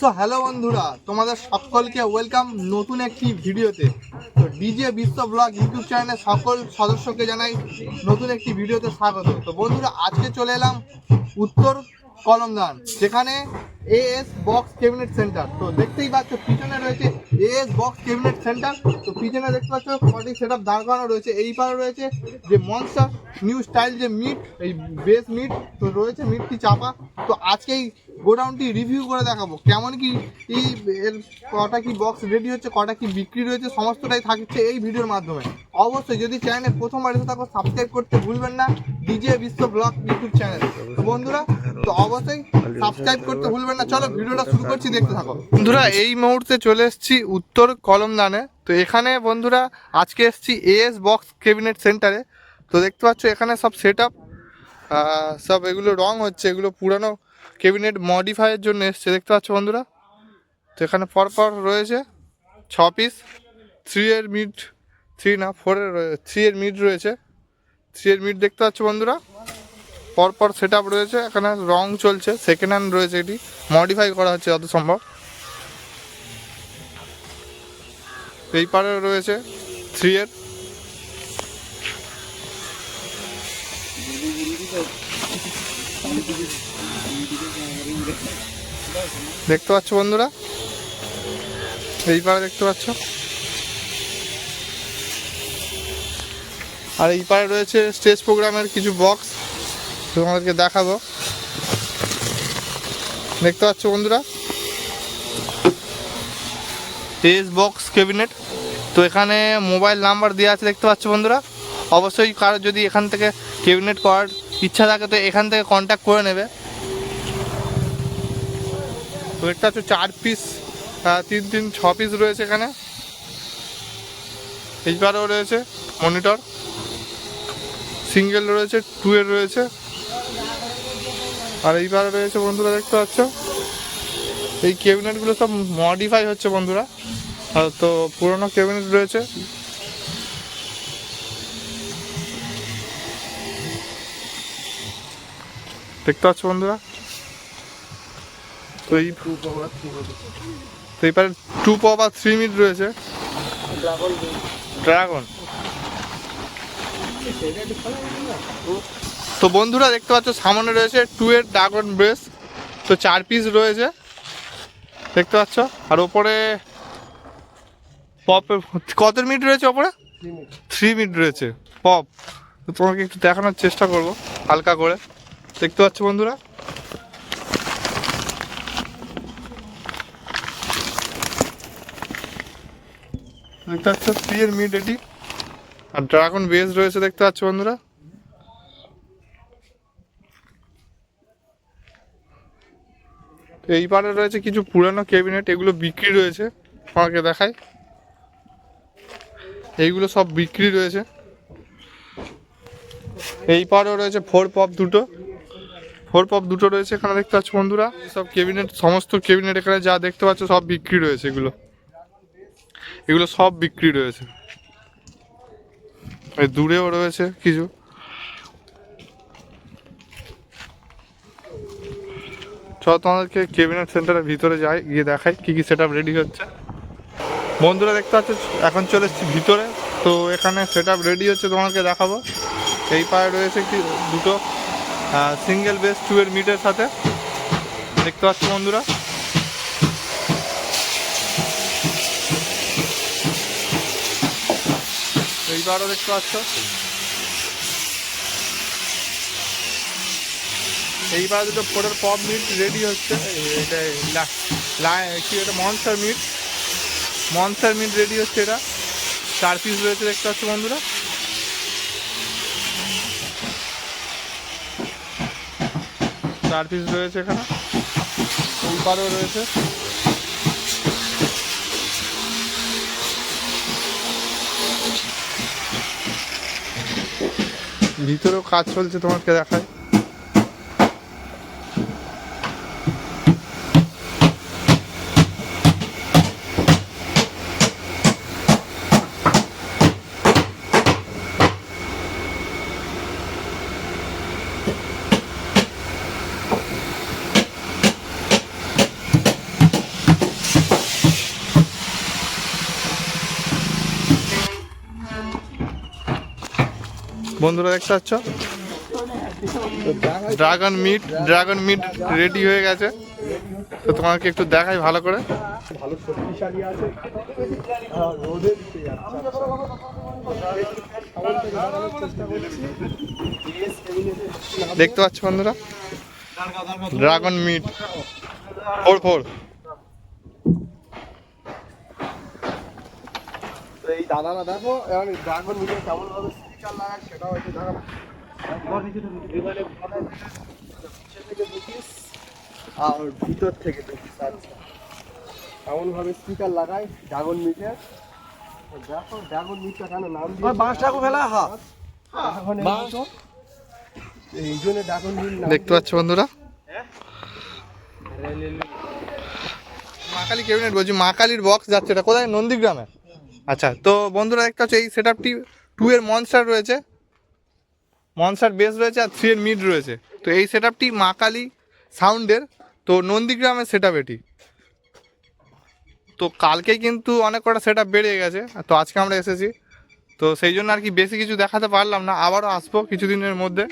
So hello বন্ধুরা, তোমাদের সকলকে ওয়েলকাম নতুন একটি ভিডিওতে। তো ডিজে বিশ্ব ব্লগ ইউটিউব চ্যানেলের সকল সদস্যকে জানাই নতুন একটি ভিডিওতে স্বাগত। তো বন্ধুরা, আজকে চলে এলাম উত্তর কলমদান, যেখানে এএস বক্স ক্যাবিনেট সেন্টার তো দেখতেই পাচ্ছ, পিছনে রয়েছে এএস বক্স ক্যাবিনেট সেন্টার তো পিছনে দেখতে পাচ্ছ, কটি সেট আপ দাঁড় করানো রয়েছে। এই পারে রয়েছে যে মনস্টার নিউ স্টাইল যে মিট এই বেস মিট তো রয়েছে মিটটি চাপা। তো আজকেই গোডাউনটি রিভিউ করে দেখাবো। কেমন কি এর কটা কি বক্স রেডি হচ্ছে, কটা কি বিক্রি রয়েছে, সমস্তটাই থাকছে এই ভিডিওর মাধ্যমে। অবশ্যই যদি চ্যানেলে প্রথমবার এসে থাকো সাবস্ক্রাইব করতে ভুলবেন না ডিজে বিশ্ব ব্লগ ইউটিউব চ্যানেল তো বন্ধুরা, তো অবশ্যই সাবস্ক্রাইব করতে ভুলবেন না। চলো ভিডিওটা শুরু করছি, দেখতে থাকো। বন্ধুরা, এই মুহূর্তে চলে এসেছি উত্তর কলমদানে। তো এখানে বন্ধুরা, আজকে এসেছি এএস বক্স ক্যাবিনেট সেন্টারে তো দেখতে পাচ্ছ, এখানে সব সেট সব এগুলো রং হচ্ছে, এগুলো পুরানো ক্যাবিনেট মডিফাইয়ের জন্য এসছে, দেখতে পাচ্ছ বন্ধুরা? তো এখানে পরপর রয়েছে ছ পিস থ্রি এর মিড থ্রি না ফোরের থ্রি এর মিড রয়েছে। থ্রি এর মিড দেখতে পাচ্ছ বন্ধুরা? পরপর সেট আপ রয়েছে, এখানে রং চলছে সেকেন্ড হ্যান্ড রয়েছে এটি মডিফাই করা হচ্ছে যত সম্ভব। এই পারে রয়েছে থ্রি এর দেখতে পাচ্ছ বন্ধুরা? এই পাড়ে দেখতে পাচ্ছ? আর এই পাড়ে রয়েছে স্টেজ প্রোগ্রামের কিছু বক্স, তোমাদেরকে দেখাবো। দেখতে পাচ্ছ বন্ধুরা? S box cabinet. তো এখানে মোবাইল নাম্বার দেওয়া আছে, দেখতে পাচ্ছ বন্ধুরা? অবশ্যই কারও যদি এখান থেকে ক্যাবিনেট করার ইচ্ছা থাকে, তো এখান থেকে কন্ট্যাক্ট করে নেবে। তো একটা হচ্ছে চার পিস তিন তিন, ছ পিস রয়েছে এখানে। এইবারেও রয়েছে মনিটর সিঙ্গেল রয়েছে টু এর রয়েছে। আর এইবারে রয়েছে বন্ধুরা, দেখতে পাচ্ছ? এই ক্যাবিনেটগুলো সব মডিফাই হচ্ছে বন্ধুরা। তো পুরোনো ক্যাবিনেট রয়েছে। দেখতে পাচ্ছ বন্ধুরা? তো এই তো টু পপ আর থ্রি মিট রয়েছে। ড্রাগন তো বন্ধুরা দেখতে পাচ্ছ সামনে রয়েছে টু এর ড্রাগন ব্রেস তো চার পিস রয়েছে। দেখতে পাচ্ছ? আর ওপরে পপ কত মিনিট রয়েছে ওপরে? থ্রি মিনিট রয়েছে। পপ তো তোমাকে একটু দেখানোর চেষ্টা করব হালকা করে। দেখতে পাচ্ছ বন্ধুরা? দেখতে পাচ্ছ এর মিড এটি। আর ড্রাগন বেস রয়েছে, দেখতে পাচ্ছ বন্ধুরা? এই পারে রয়েছে কিছু পুরানো ক্যাবিনেট এগুলো বিক্রি রয়েছে আমাকে দেখাই। এইগুলো সব বিক্রি রয়েছে। এই পারেও রয়েছে ফোর পপ দুটো। ফোর পপ দুটো রয়েছে এখানে দেখতে পাচ্ছ বন্ধুরা। সব ক্যাবিনেট, সমস্ত ক্যাবিনেট এখানে যা দেখতে পাচ্ছ সব বিক্রি রয়েছে এগুলো। এগুলো সব বিক্রি রয়েছে। দূরেও রয়েছে কিছু। চল তোমাদেরকে কেবিনেট সেন্টারের ভিতরে যাই, গিয়ে দেখাই কী কী সেট রেডি হচ্ছে। বন্ধুরা দেখতে পাচ্ছ, এখন চলে এসেছি ভিতরে। তো এখানে সেট রেডি হচ্ছে তোমাকে দেখাবো। এই পায়ে রয়েছে কি, দুটো। সিঙ্গেল বেস টু এর মিটের সাথে। দেখতে পাচ্ছ বন্ধুরা? এইবারও দেখতে পাচ্ছ। এইবার দুটো ফোরের পপ মিট রেডি হচ্ছে। এটা কি এটা? মনসার মিট মনসার মিট রেডি হচ্ছে এটা। চার পিস রয়েছে দেখতে পাচ্ছ বন্ধুরা। চার পিস রয়েছে এখানে। ফুলপারও রয়েছে। ভিতরেও কাজ চলছে তোমাকে দেখায় বন্ধুরা দেখতে পাচ্ছ? Dragon meet dragon meet ready হয়ে গেছে। তো তোমাকে একটু দেখাই ভালো করে। দেখতে পাচ্ছ বন্ধুরা? ড্রাগন মিট ফোর ফোর এই দাদারা দেখো এখন ড্রাগন মিটে কেমন ভাবে স্পিকার লাগায় সেটাও একটু দেখাবো এবারে পিছন থেকে দেখিস আর ভিতর থেকে দেখিস আচ্ছা কেমন ভাবে স্পিকার লাগায় ড্রাগন মিটের দেখো ড্রাগন মিটটা কেন নাম দিয়ে বাঁশটাকে ফেলা হা। এই জন্য ড্রাগন মিট দেখতে পাচ্ছ বন্ধুরা? মা কালী ক্যাবিনেট বলছি মা কালীর বক্স যাচ্ছে এটা কোথায়? নন্দীগ্রামে। আচ্ছা তো বন্ধুরা দেখতে পাচ্ছ এই সেট আপটি টু এর মনস্টার রয়েছে। মনস্টার বেস রয়েছে আর থ্রি এর মিড রয়েছে। তো এই সেট আপটি মা কালী সাউন্ডের তো নন্দীগ্রামের সেট আপ এটি। তো কালকে কিন্তু অনেক কটা সেট আপ বেড়ে গেছে। তো আজকে আমরা এসেছি। তো সেই জন্য আর কি বেশি কিছু দেখাতে পারলাম না। আবারও আসব কিছুদিনের মধ্যে।